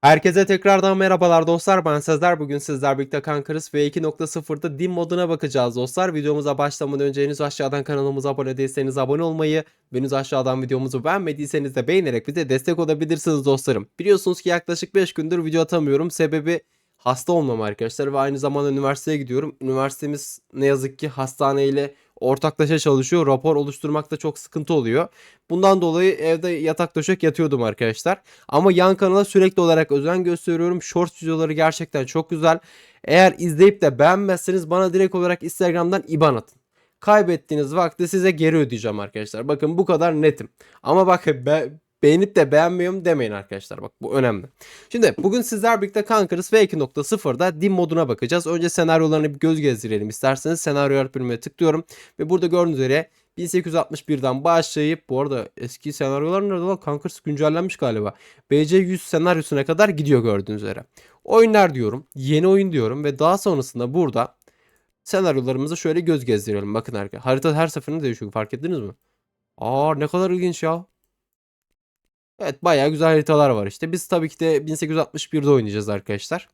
Herkese tekrardan merhabalar dostlar. Ben Sezer. Bugün sizler birlikte Kankarız ve 2.0'da DIM moduna bakacağız dostlar. Videomuza başlamadan önce henüz aşağıdan kanalımıza abone değilseniz abone olmayı, ve henüz aşağıdan videomuzu beğenmediyseniz de beğenerek bize destek olabilirsiniz dostlarım. Biliyorsunuz ki yaklaşık 5 gündür video atamıyorum. Sebebi hasta olmam arkadaşlar ve aynı zamanda üniversiteye gidiyorum. Üniversitemiz ne yazık ki hastaneyle ortaklaşa çalışıyor. Rapor oluşturmakta çok sıkıntı oluyor. Bundan dolayı evde yatak döşek yatıyordum arkadaşlar. Ama yan kanala sürekli olarak özen gösteriyorum. Short videoları gerçekten çok güzel. Eğer izleyip de beğenmezseniz bana direkt olarak Instagram'dan IBAN atın. Kaybettiğiniz vakti size geri ödeyeceğim arkadaşlar. Bakın bu kadar netim. Ama bak be, beğenip de beğenmiyorum demeyin arkadaşlar. Bak bu önemli. Şimdi bugün sizler birlikte Conquerors V2.0'da DIM moduna bakacağız. Önce senaryolarını bir göz gezdirelim isterseniz. Senaryolar bölümüne tıklıyorum. Ve burada gördüğünüz üzere 1861'den başlayıp bu arada eski senaryolar nerede lan? Conquerors güncellenmiş galiba. BC 100 senaryosuna kadar gidiyor gördüğünüz üzere. Oyunlar diyorum. Yeni oyun diyorum ve daha sonrasında burada senaryolarımızı şöyle göz gezdirelim. Bakın arkadaşlar. Harita her seferinde değişiyor. Fark ettiniz mi? Aa ne kadar ilginç ya. Evet bayağı güzel haritalar var işte. Biz tabii ki de 1861'de oynayacağız arkadaşlar.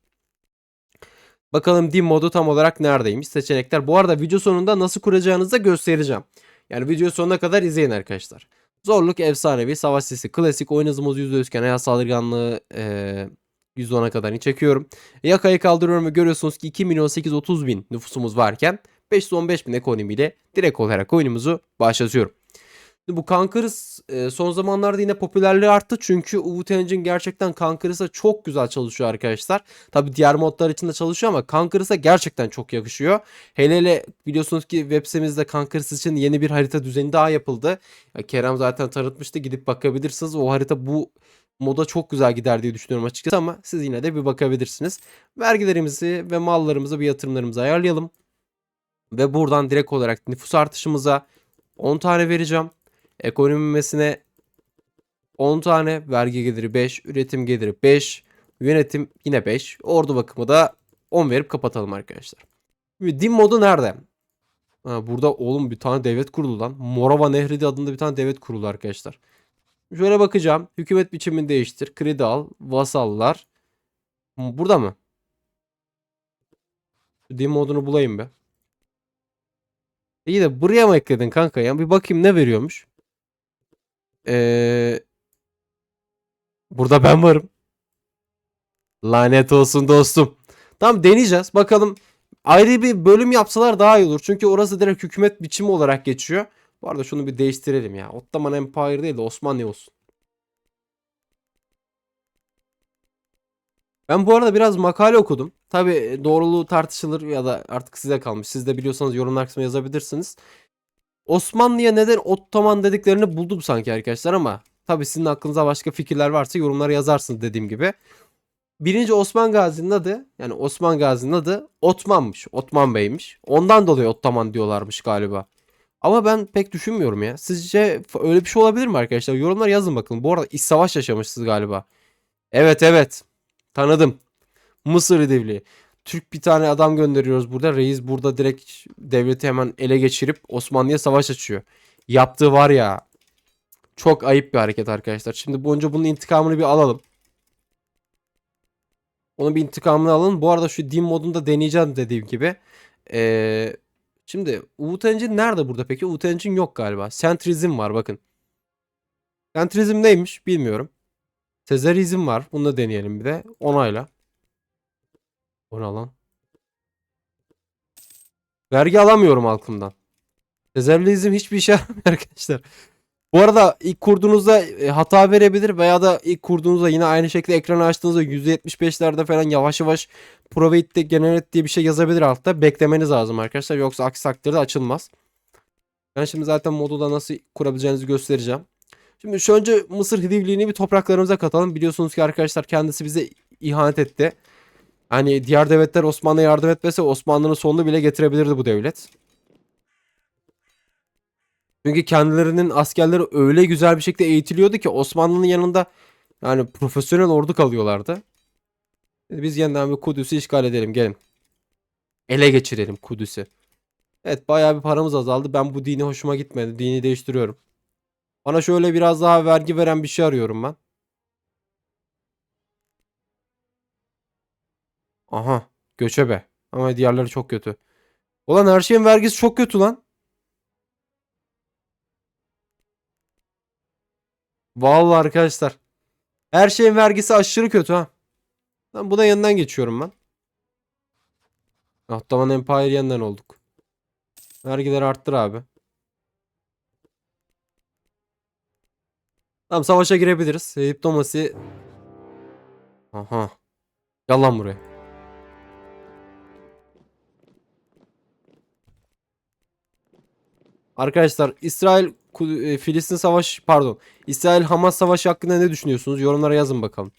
Bakalım dim modu tam olarak neredeymiş seçenekler. Bu arada video sonunda nasıl kuracağınızı da göstereceğim. Yani video sonuna kadar izleyin arkadaşlar. Zorluk efsanevi, savaş sesi, klasik, oyun hızımız %100 hayat saldırganlığı ee, %10'a kadar çekiyorum. Yakayı kaldırıyorum ve görüyorsunuz ki 2 milyon 830 bin nüfusumuz varken 515 bin ekonomiyle direkt olarak oyunumuzu başlatıyorum. Bu Conquerors e, son zamanlarda yine popülerliği arttı çünkü Uğut Engine gerçekten Conquerors'a çok güzel çalışıyor arkadaşlar. Tabi diğer modlar için de çalışıyor ama Conquerors'a gerçekten çok yakışıyor. Hele hele biliyorsunuz ki web sitemizde Conquerors için yeni bir harita düzeni daha yapıldı. Ya Kerem zaten tanıtmıştı gidip bakabilirsiniz. O harita bu moda çok güzel gider diye düşünüyorum açıkçası ama siz yine de bir bakabilirsiniz. Vergilerimizi ve mallarımızı bir yatırımlarımızı ayarlayalım. Ve buradan direkt olarak nüfus artışımıza 10 tane vereceğim. Ekonomimesine 10 tane, vergi geliri 5, üretim geliri 5, yönetim yine 5, ordu bakımı da 10 verip kapatalım arkadaşlar. Şimdi din modu nerede? Ha, burada oğlum bir tane devlet kurulu lan. Morava Nehri adında bir tane devlet kurulu arkadaşlar. Şöyle bakacağım. Hükümet biçimini değiştir. Kredi al. Vasallar. Burada mı? Din modunu bulayım be. İyi de buraya mı ekledin kanka ya? Bir bakayım ne veriyormuş. Ee, burada ben varım. Lanet olsun dostum. Tamam deneyeceğiz. Bakalım ayrı bir bölüm yapsalar daha iyi olur. Çünkü orası direkt hükümet biçimi olarak geçiyor. Bu arada şunu bir değiştirelim ya. Ottoman Empire değil de Osmanlı olsun. Ben bu arada biraz makale okudum. Tabi doğruluğu tartışılır ya da artık size kalmış. Siz de biliyorsanız yorumlar kısmına yazabilirsiniz. Osmanlı'ya neden Ottoman dediklerini buldum sanki arkadaşlar ama tabi sizin aklınıza başka fikirler varsa yorumlara yazarsınız dediğim gibi. Birinci Osman Gazi'nin adı yani Osman Gazi'nin adı Otman'mış. Otman Bey'miş. Ondan dolayı Ottoman diyorlarmış galiba. Ama ben pek düşünmüyorum ya. Sizce öyle bir şey olabilir mi arkadaşlar? Yorumlar yazın bakalım. Bu arada iç savaş yaşamışsınız galiba. Evet evet. Tanıdım. Mısır Devli. Türk bir tane adam gönderiyoruz burada. Reis burada direkt devleti hemen ele geçirip Osmanlı'ya savaş açıyor. Yaptığı var ya. Çok ayıp bir hareket arkadaşlar. Şimdi bu önce bunun intikamını bir alalım. Onun bir intikamını alın. Bu arada şu din modunda deneyeceğim dediğim gibi. Ee, şimdi Uğut Engine nerede burada peki? Uğut Engine yok galiba. Centrizm var bakın. Centrizm neymiş bilmiyorum. Sezerizm var. Bunu da deneyelim bir de. Onayla. O ne lan? Vergi alamıyorum halkımdan. Sezerlizm hiçbir işe yaramıyor arkadaşlar. Bu arada ilk kurduğunuzda e, hata verebilir veya da ilk kurduğunuzda yine aynı şekilde ekranı açtığınızda %75'lerde falan yavaş yavaş Provate Generate diye bir şey yazabilir altta. Beklemeniz lazım arkadaşlar. Yoksa aksi takdirde açılmaz. Ben şimdi zaten modu da nasıl kurabileceğinizi göstereceğim. Şimdi şu önce Mısır Hidivliğini bir topraklarımıza katalım. Biliyorsunuz ki arkadaşlar kendisi bize ihanet etti. Hani diğer devletler Osmanlı'ya yardım etmese Osmanlı'nın sonunu bile getirebilirdi bu devlet. Çünkü kendilerinin askerleri öyle güzel bir şekilde eğitiliyordu ki Osmanlı'nın yanında yani profesyonel ordu kalıyorlardı. Biz yeniden bir Kudüs'ü işgal edelim gelin. Ele geçirelim Kudüs'ü. Evet bayağı bir paramız azaldı. Ben bu dini hoşuma gitmedi. Dini değiştiriyorum. Bana şöyle biraz daha vergi veren bir şey arıyorum ben. Aha. Göçebe. Ama diğerleri çok kötü. Ulan her şeyin vergisi çok kötü lan. Vallahi arkadaşlar. Her şeyin vergisi aşırı kötü ha. Lan buna yanından geçiyorum ben. Ottoman Empire yeniden olduk. Vergileri arttır abi. Tamam savaşa girebiliriz. Diplomasi. Aha. Yalan buraya. Arkadaşlar İsrail e, Filistin savaş pardon. İsrail Hamas savaşı hakkında ne düşünüyorsunuz? Yorumlara yazın bakalım.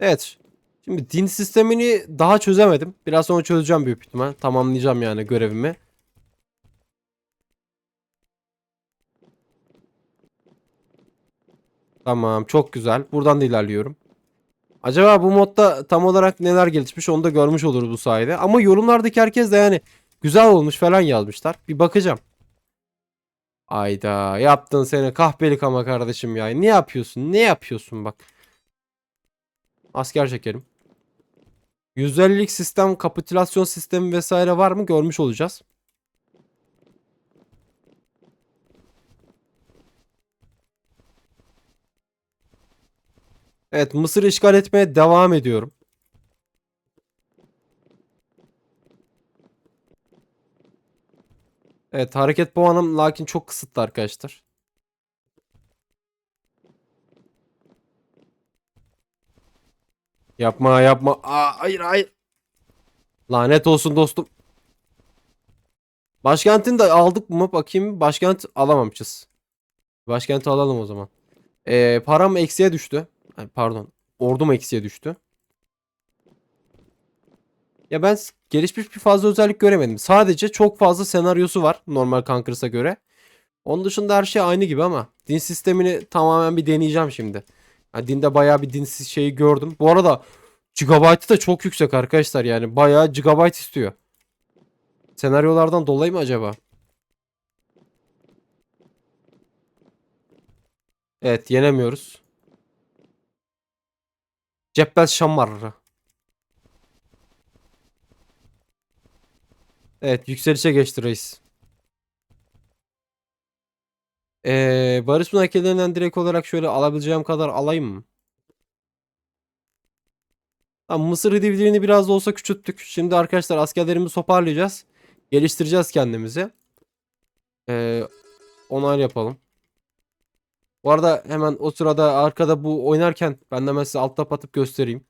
Evet. Şimdi din sistemini daha çözemedim. Biraz sonra çözeceğim büyük ihtimal. Tamamlayacağım yani görevimi. Tamam, çok güzel. Buradan da ilerliyorum. Acaba bu modda tam olarak neler gelişmiş onu da görmüş oluruz bu sayede. Ama yorumlardaki herkes de yani güzel olmuş falan yazmışlar. Bir bakacağım. Ayda yaptın seni kahpelik ama kardeşim ya. Ne yapıyorsun? Ne yapıyorsun bak. Asker çekelim. %50'lik sistem, kapitülasyon sistemi vesaire var mı görmüş olacağız. Evet, Mısır'ı işgal etmeye devam ediyorum. Evet, hareket puanım lakin çok kısıtlı arkadaşlar. Yapma, yapma. Aa, hayır, hayır. Lanet olsun dostum. Başkentini de aldık mı? Bakayım. Başkent alamamışız. Başkenti alalım o zaman. Ee, param eksiye düştü. Ay, pardon. Ordum eksiye düştü. Ya ben gelişmiş bir fazla özellik göremedim. Sadece çok fazla senaryosu var normal Conqueror's'a göre. Onun dışında her şey aynı gibi ama din sistemini tamamen bir deneyeceğim şimdi. Ha, dinde bayağı bir dinsiz şeyi gördüm. Bu arada gigabyte'ı da çok yüksek arkadaşlar yani bayağı gigabyte istiyor. Senaryolardan dolayı mı acaba? Evet yenemiyoruz. Cebbel Şammarı. Evet yükselişe geçti reis. Ee, barış müzakerelerinden direkt olarak şöyle alabileceğim kadar alayım mı? Tamam, Mısır hedivilerini biraz da olsa küçülttük. Şimdi arkadaşlar askerlerimizi toparlayacağız. Geliştireceğiz kendimizi. Ee, onay yapalım. Bu arada hemen o sırada arkada bu oynarken ben de hemen size alt tab atıp göstereyim.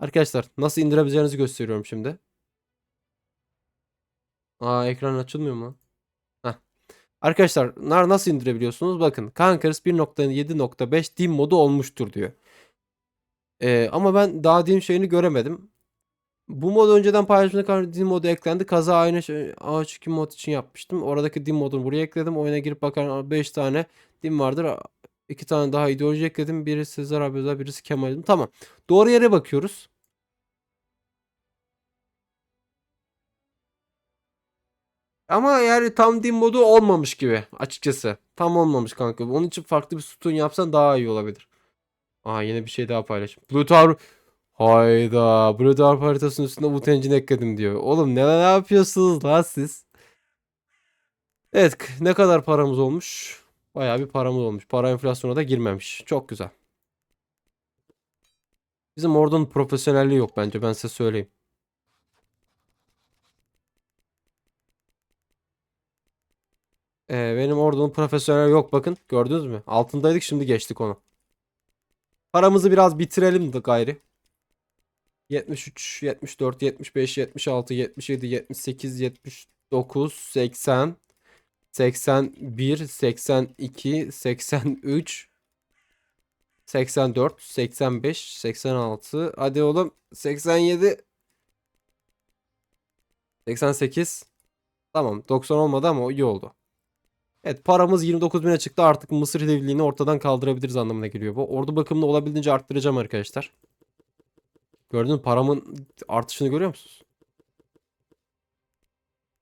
Arkadaşlar nasıl indirebileceğinizi gösteriyorum şimdi. Aa ekran açılmıyor mu? Heh. Arkadaşlar nar nasıl indirebiliyorsunuz? Bakın Conquerors 1.7.5 dim modu olmuştur diyor. Ee, ama ben daha dim şeyini göremedim. Bu mod önceden paylaşımda kadar dim modu eklendi. Kaza aynı şey A2 mod için yapmıştım. Oradaki dim modunu buraya ekledim. Oyuna girip bakar 5 tane dim vardır. 2 tane daha ideoloji ekledim. Birisi Sezer abi birisi Kemal'in. Tamam. Doğru yere bakıyoruz. Ama yani tam dim modu olmamış gibi açıkçası. Tam olmamış kanka. Onun için farklı bir sütun yapsan daha iyi olabilir. Aa yine bir şey daha paylaş. Blue Tower. Hayda. Blue Tower haritasının üstüne bu tencini ekledim diyor. Oğlum ne, yapıyorsunuz lan siz? Evet ne kadar paramız olmuş? Bayağı bir paramız olmuş. Para enflasyona da girmemiş. Çok güzel. Bizim ordunun profesyonelliği yok bence ben size söyleyeyim. Ee, benim ordunun profesyonel yok bakın. Gördünüz mü? Altındaydık şimdi geçtik onu. Paramızı biraz bitirelim de gayri. 73, 74, 75, 76, 77, 78, 79, 80, 81, 82, 83, 84, 85, 86. Hadi oğlum 87, 88. Tamam 90 olmadı ama iyi oldu. Evet paramız 29 bine çıktı artık Mısır devliliğini ortadan kaldırabiliriz anlamına geliyor bu. Ordu bakımını olabildiğince arttıracağım arkadaşlar. Gördün mü paramın artışını görüyor musunuz?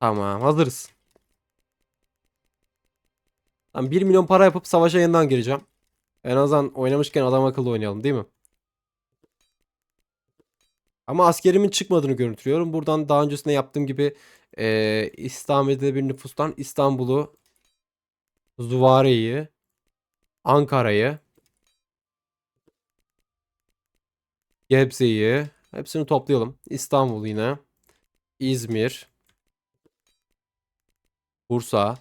Tamam hazırız. Tamam 1 milyon para yapıp savaşa yeniden gireceğim. En azından oynamışken adam akıllı oynayalım değil mi? Ama askerimin çıkmadığını görüntülüyorum. Buradan daha öncesinde yaptığım gibi eee İslam bir nüfustan İstanbul'u, Zuvare'yi, Ankara'yı, Gebze'yi hepsini toplayalım. İstanbul yine. İzmir. Bursa.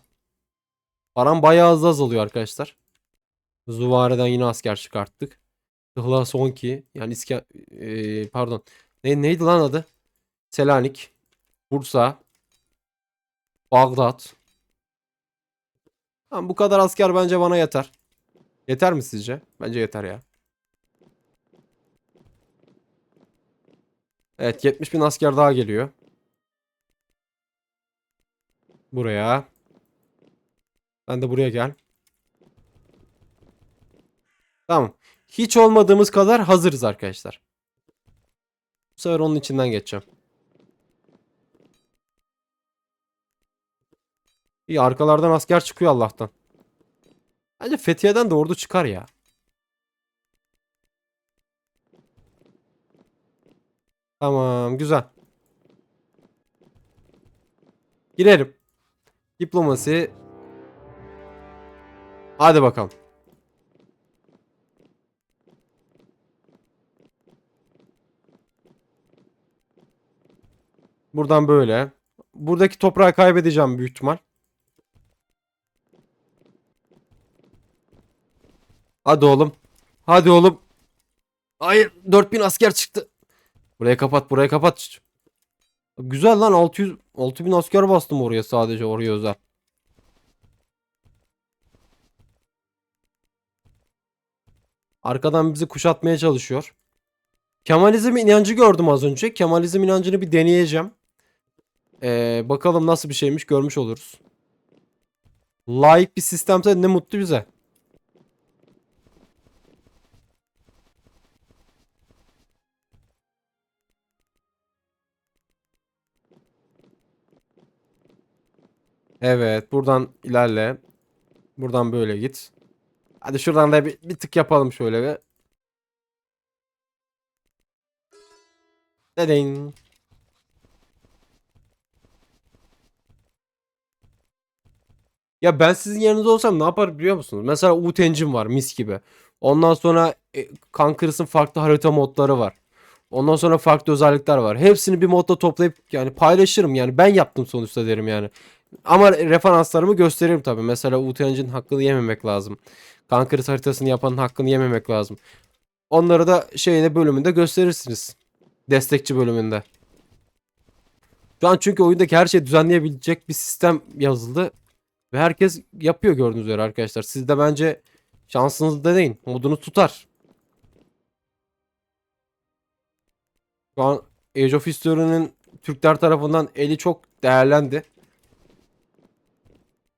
Param bayağı hızlı azalıyor arkadaşlar. Zuvare'den yine asker çıkarttık. Hlasonki yani İske eee, pardon. Ne, neydi lan adı? Selanik. Bursa. Bağdat. Bu kadar asker bence bana yeter. Yeter mi sizce? Bence yeter ya. Evet 70 bin asker daha geliyor. Buraya. Ben de buraya gel. Tamam. Hiç olmadığımız kadar hazırız arkadaşlar. Bu sefer onun içinden geçeceğim. İyi arkalardan asker çıkıyor Allah'tan. Bence Fethiye'den de ordu çıkar ya. Tamam güzel. Girelim. Diplomasi. Hadi bakalım. Buradan böyle. Buradaki toprağı kaybedeceğim büyük ihtimal. Hadi oğlum. Hadi oğlum. Hayır 4000 asker çıktı. Buraya kapat buraya kapat. Güzel lan 600 6000 asker bastım oraya sadece oraya özel. Arkadan bizi kuşatmaya çalışıyor. Kemalizm inancı gördüm az önce. Kemalizm inancını bir deneyeceğim. Ee, bakalım nasıl bir şeymiş görmüş oluruz. Layık bir sistemse ne mutlu bize. Evet buradan ilerle. Buradan böyle git. Hadi şuradan da bir, bir tık yapalım şöyle bir. Dedin. Ya ben sizin yerinizde olsam ne yapar biliyor musunuz? Mesela Utencim var mis gibi. Ondan sonra e, Conqueror's'ın farklı harita modları var. Ondan sonra farklı özellikler var. Hepsini bir modda toplayıp yani paylaşırım yani ben yaptım sonuçta derim yani. Ama referanslarımı gösteririm tabii. Mesela Utenc'in hakkını yememek lazım. Conqueror haritasını yapanın hakkını yememek lazım. Onları da şeyde bölümünde gösterirsiniz. Destekçi bölümünde. Şu an çünkü oyundaki her şeyi düzenleyebilecek bir sistem yazıldı. Ve herkes yapıyor gördüğünüz üzere arkadaşlar. Siz de bence şansınızı deneyin. Modunu tutar. Şu an Age of History'nin Türkler tarafından eli çok değerlendi.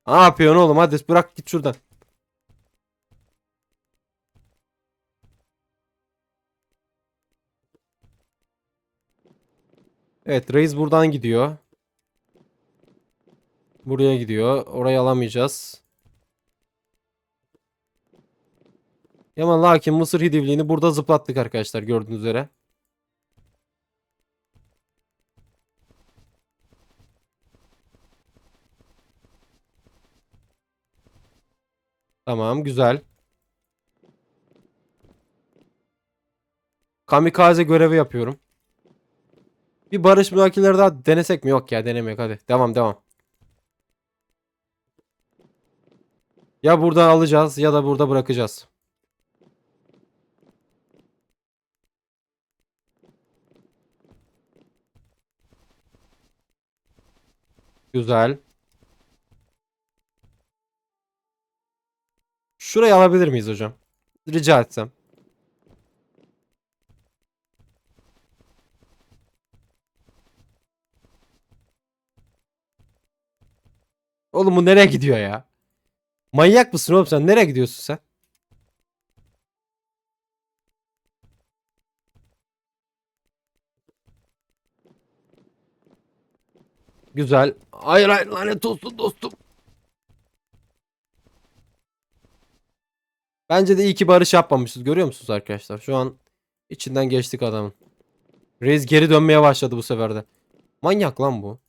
Ne yapıyorsun oğlum? Hadi bırak git şuradan. Evet reis buradan gidiyor. Buraya gidiyor. Orayı alamayacağız. Ama lakin Mısır Hidivliğini burada zıplattık arkadaşlar gördüğünüz üzere. Tamam güzel. Kamikaze görevi yapıyorum. Bir barış müzakereleri daha denesek mi? Yok ya denemek hadi. Devam devam. Ya burada alacağız ya da burada bırakacağız. Güzel. Şurayı alabilir miyiz hocam? Rica etsem. Oğlum bu nereye gidiyor ya? Manyak mısın oğlum sen? Nereye gidiyorsun sen? Güzel. Hayır hayır lanet olsun dostum. Bence de iyi ki barış yapmamışız. Görüyor musunuz arkadaşlar? Şu an içinden geçtik adamın. Reis geri dönmeye başladı bu sefer de. Manyak lan bu.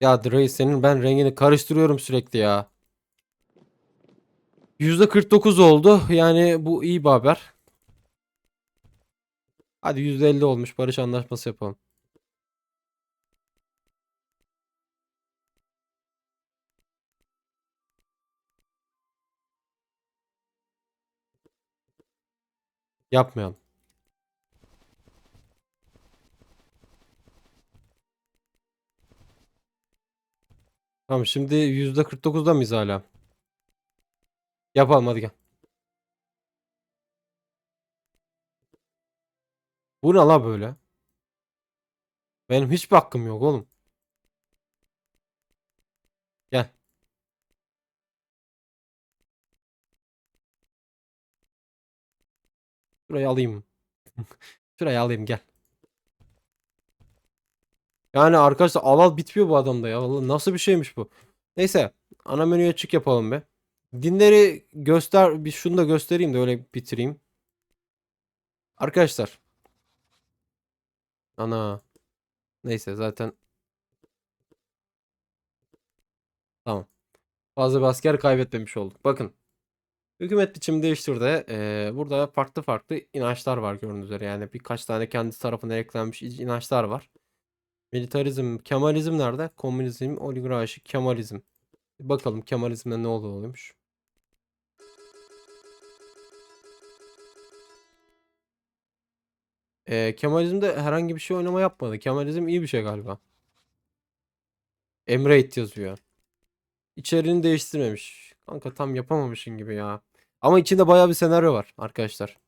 Ya Reis senin ben rengini karıştırıyorum sürekli ya. %49 oldu. Yani bu iyi bir haber. Hadi %50 olmuş. Barış anlaşması yapalım. Yapmayalım. Tamam şimdi %49'da mıyız hala? Yapalım hadi gel. Bu ne la böyle? Benim hiçbir hakkım yok oğlum. Şurayı alayım. Şurayı alayım gel. Yani arkadaşlar al al bitmiyor bu adamda ya. Vallahi nasıl bir şeymiş bu. Neyse. Ana menüye çık yapalım be. Dinleri göster. Bir şunu da göstereyim de öyle bitireyim. Arkadaşlar. Ana. Neyse zaten. Tamam. Fazla bir asker kaybetmemiş olduk. Bakın. Hükümet biçimi değiştirdi. Ee, burada farklı farklı inançlar var gördüğünüz üzere. Yani birkaç tane kendi tarafına eklenmiş inançlar var. Militarizm, Kemalizm nerede? Komünizm, oligarşi, Kemalizm. Bakalım Kemalizm'de ne oluyormuş. Ee, Kemalizm'de herhangi bir şey oynama yapmadı. Kemalizm iyi bir şey galiba. Emrate yazıyor. İçeriğini değiştirmemiş. Kanka tam yapamamışın gibi ya. Ama içinde bayağı bir senaryo var arkadaşlar.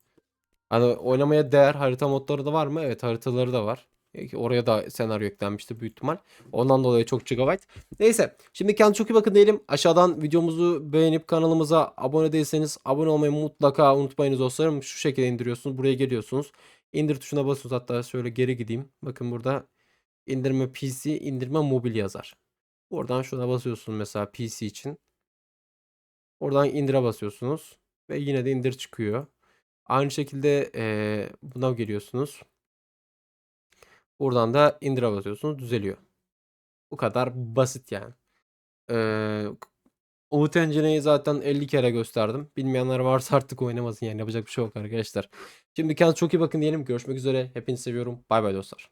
Hani oynamaya değer harita modları da var mı? Evet haritaları da var. Belki Oraya da senaryo eklenmiştir büyük ihtimal. Ondan dolayı çok gigabyte. Neyse. Şimdi kendinize çok iyi bakın diyelim. Aşağıdan videomuzu beğenip kanalımıza abone değilseniz abone olmayı mutlaka unutmayınız dostlarım. Şu şekilde indiriyorsunuz. Buraya geliyorsunuz. İndir tuşuna basıyorsunuz. Hatta şöyle geri gideyim. Bakın burada indirme PC, indirme mobil yazar. Oradan şuna basıyorsunuz mesela PC için. Oradan indire basıyorsunuz. Ve yine de indir çıkıyor. Aynı şekilde eee, buna geliyorsunuz. Buradan da indire basıyorsunuz. Düzeliyor. Bu kadar basit yani. Eee Umut Engine'yi zaten 50 kere gösterdim. Bilmeyenler varsa artık oynamasın yani. Yapacak bir şey yok arkadaşlar. Şimdi kendinize çok iyi bakın diyelim. Görüşmek üzere. Hepinizi seviyorum. Bay bay dostlar.